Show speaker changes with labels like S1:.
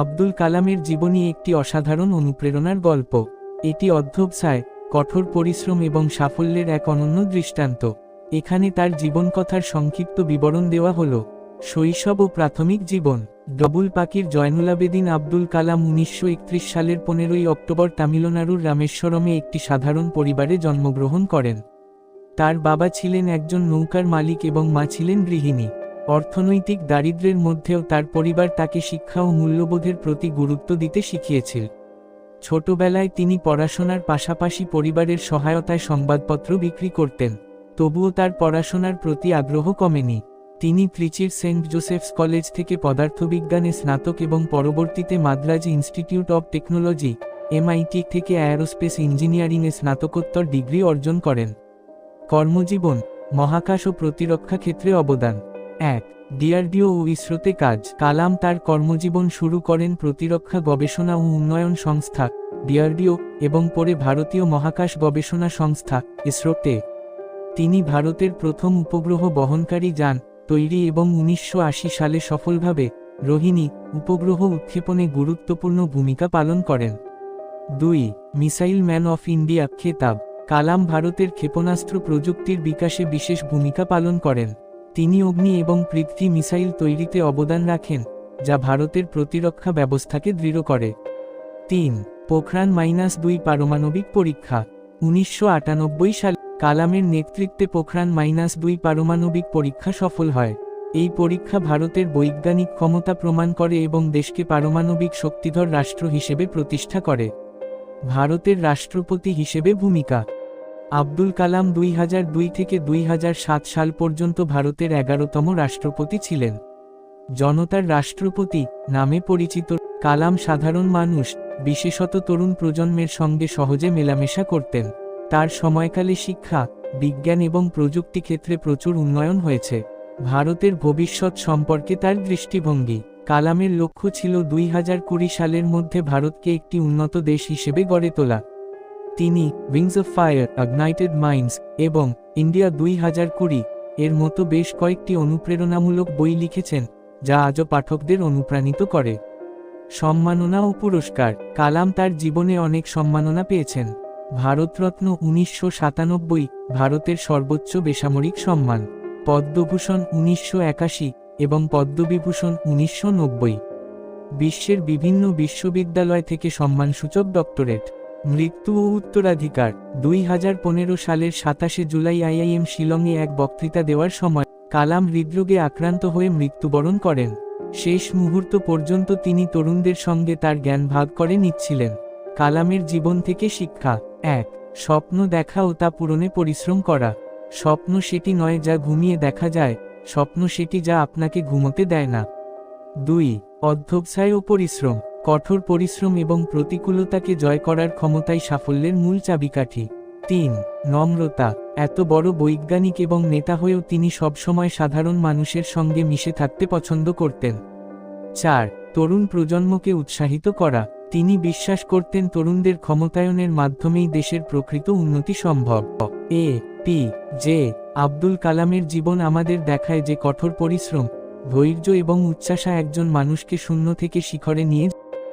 S1: আব্দুল কালামের জীবনী একটি অসাধারণ অনুপ্রেরণার গল্প। এটি অধ্যবসায় কঠোর পরিশ্রম এবং সাফল্যের এক অনন্য দৃষ্টান্ত। এখানে তার জীবনকথার সংক্ষিপ্ত বিবরণ দেওয়া হল, শৈশব ও প্রাথমিক জীবন। ডবুল পাকির জয়নুলাবেদিন আব্দুল কালাম উনিশশো একত্রিশ সালের পনেরোই অক্টোবর তামিলনাড়ুর রামেশ্বরমে একটি সাধারণ পরিবারে জন্মগ্রহণ করেন। তার বাবা ছিলেন একজন নৌকার মালিক এবং মা ছিলেন গৃহিণী। অর্থনৈতিক দারিদ্র্যের মধ্যেও তার পরিবার তাকে শিক্ষা ও মূল্যবোধের প্রতি গুরুত্ব দিতে শিখিয়েছিল। ছোটবেলায় তিনি পড়াশোনার পাশাপাশি পরিবারের সহায়তায় সংবাদপত্র বিক্রি করতেন, তবুও তার পড়াশোনার প্রতি আগ্রহ কমেনি। তিনি ত্রিচির সেন্ট জোসেফস কলেজ থেকে পদার্থবিজ্ঞানে স্নাতক এবং পরবর্তীতে Madras institute of technology, MIT থেকে অ্যারোস্পেস ইঞ্জিনিয়ারিংয়ে স্নাতকোত্তর ডিগ্রি অর্জন করেন। কর্মজীবন, মহাকাশ ও প্রতিরক্ষা ক্ষেত্রে অবদান। এক ডিআরডিও ও ইসরোতে কাজ, কালাম তার কর্মজীবন শুরু করেন প্রতিরক্ষা গবেষণা ও উন্নয়ন সংস্থা ডিআরডিও এবং পরে ভারতীয় মহাকাশ গবেষণা সংস্থা, ইসরোতে। তিনি ভারতের প্রথম উপগ্রহ বহনকারী যান, তৈরি এবং উনিশশো আশি সালে সফলভাবে রোহিণী উপগ্রহ উৎক্ষেপণে গুরুত্বপূর্ণ ভূমিকা পালন করেন। দুই, মিসাইল ম্যান অফ ইন্ডিয়া, খেতাব, কালাম ভারতের ক্ষেপণাস্ত্র প্রযুক্তির বিকাশে বিশেষ ভূমিকা পালন করেন। তিনি অগ্নি এবং পৃথ্বী মিসাইল তৈরিতে অবদান রাখেন, যা ভারতের প্রতিরক্ষা ব্যবস্থাকে দৃঢ় করে। তিন, পোখরান মাইনাস দুই পারমাণবিক পরীক্ষা। উনিশশো সাল কালামের নেতৃত্বে পোখরান মাইনাস দুই পারমাণবিক পরীক্ষা সফল হয়। এই পরীক্ষা ভারতের বৈজ্ঞানিক ক্ষমতা প্রমাণ করে এবং দেশকে পারমাণবিক শক্তিধর রাষ্ট্র হিসেবে প্রতিষ্ঠা করে। ভারতের রাষ্ট্রপতি হিসেবে ভূমিকা আব্দুল কালাম দুই থেকে দুই হাজার সাত সাল পর্যন্ত ভারতের এগারোতম রাষ্ট্রপতি ছিলেন। জনতার রাষ্ট্রপতি নামে পরিচিত কালাম সাধারণ মানুষ, বিশেষত তরুণ প্রজন্মের সঙ্গে সহজে মেলামেশা করতেন। তার সময়কালে শিক্ষা, বিজ্ঞান এবং প্রযুক্তি ক্ষেত্রে প্রচুর উন্নয়ন হয়েছে। ভারতের ভবিষ্যৎ সম্পর্কে তার দৃষ্টিভঙ্গি, কালামের লক্ষ্য ছিল দুই হাজার কুড়ি সালের মধ্যে ভারতকে একটি উন্নত দেশ হিসেবে গড়ে তোলা। তিনি wings of fire ignited minds এবং ইন্ডিয়া দুই হাজার কুড়ি এর মতো বেশ কয়েকটি অনুপ্রেরণামূলক বই লিখেছেন, যা আজও পাঠকদের অনুপ্রাণিত করে। সম্মাননা ও পুরস্কার, কালাম তার জীবনে অনেক সম্মাননা পেয়েছেন। ভারতরত্ন উনিশশো সাতানব্বই, ভারতের সর্বোচ্চ বেসামরিক সম্মান। পদ্মভূষণ উনিশশো একাশি এবং পদ্মবিভূষণ উনিশশো নব্বই। বিশ্বের বিভিন্ন বিশ্ববিদ্যালয় থেকে সম্মানসূচক ডক্টরেট। মৃত্যু ও উত্তরাধিকার, দুই হাজার পনেরো সালের সাতাশে জুলাই আইআইএম শিলংয়ে এক বক্তৃতা দেওয়ার সময় কালাম হৃদরোগে আক্রান্ত হয়ে মৃত্যুবরণ করেন। শেষ মুহূর্ত পর্যন্ত তিনি তরুণদের সঙ্গে তার জ্ঞান ভাগ করে নিচ্ছিলেন। কালামের জীবন থেকে শিক্ষা, এক, স্বপ্ন দেখা ও তা পূরণে পরিশ্রম করা। স্বপ্ন সেটি নয় যা ঘুমিয়ে দেখা যায়, স্বপ্ন সেটি যা আপনাকে ঘুমোতে দেয় না। দুই, অধ্যবসায় ও পরিশ্রম। কঠোর পরিশ্রম এবং প্রতিকূলতাকে জয় করার ক্ষমতাই সাফল্যের মূল চাবিকাঠি। তিন, নম্রতা। এত বড় বৈজ্ঞানিক এবং নেতা হয়েও তিনি সবসময় সাধারণ মানুষের সঙ্গে মিশে থাকতে পছন্দ করতেন। চার, তরুণ প্রজন্মকে উৎসাহিত করা। তিনি বিশ্বাস করতেন তরুণদের ক্ষমতায়নের মাধ্যমেই দেশের প্রকৃত উন্নতি সম্ভব। এ, পি, জে, আব্দুল কালামের জীবন আমাদের দেখায় যে কঠোর পরিশ্রম, ধৈর্য এবং উচ্চাসা একজন মানুষকে শূন্য থেকে শিখরে নিয়ে